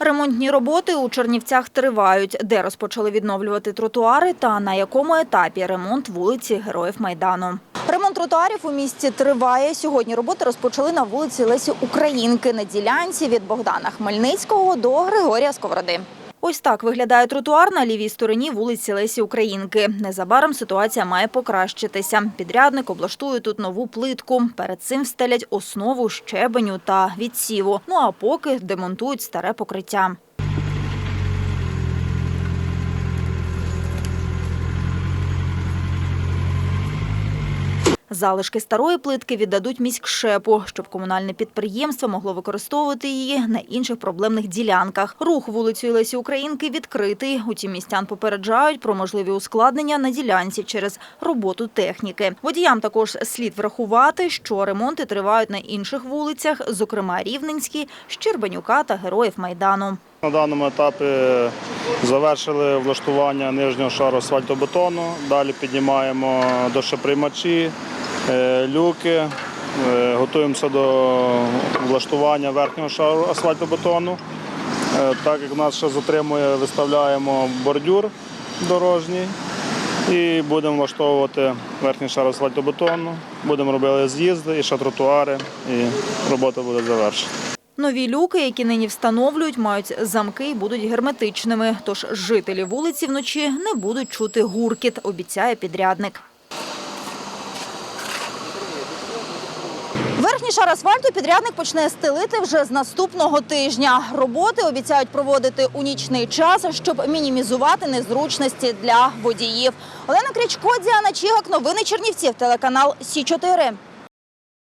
Ремонтні роботи у Чернівцях тривають. Де розпочали відновлювати тротуари та на якому етапі ремонт вулиці Героїв Майдану. Ремонт тротуарів у місті триває. Сьогодні роботи розпочали на вулиці Лесі Українки на ділянці від Богдана Хмельницького до Григорія Сковороди. Ось так виглядає тротуар на лівій стороні вулиці Лесі Українки. Незабаром ситуація має покращитися. Підрядник облаштує тут нову плитку. Перед цим встелять основу щебеню та відсіву. Ну а поки демонтують старе покриття. Залишки старої плитки віддадуть міськшепу, щоб комунальне підприємство могло використовувати її на інших проблемних ділянках. Рух вулицею Лесі Українки відкритий. Утім, містян попереджають про можливі ускладнення на ділянці через роботу техніки. Водіям також слід врахувати, що ремонти тривають на інших вулицях, зокрема Рівненській, Щербанюка та Героїв Майдану. На даному етапі завершили влаштування нижнього шару асфальтобетону. Далі піднімаємо дощоприймачі, е, люки. Е, Готуємося до влаштування верхнього шару асфальтобетону. Е, Так як нас ще затримує, виставляємо бордюр дорожній і будемо влаштовувати верхній шар асфальтобетону. Будемо робити з'їзди і ще тротуари, і робота буде завершена. Нові люки, які нині встановлюють, мають замки і будуть герметичними. Тож жителі вулиці вночі не будуть чути гуркіт, обіцяє підрядник. Верхній шар асфальту підрядник почне стелити вже з наступного тижня. Роботи обіцяють проводити у нічний час, щоб мінімізувати незручності для водіїв. Олена Крічко, Діана Чігак, новини Чернівців, телеканал Сі 4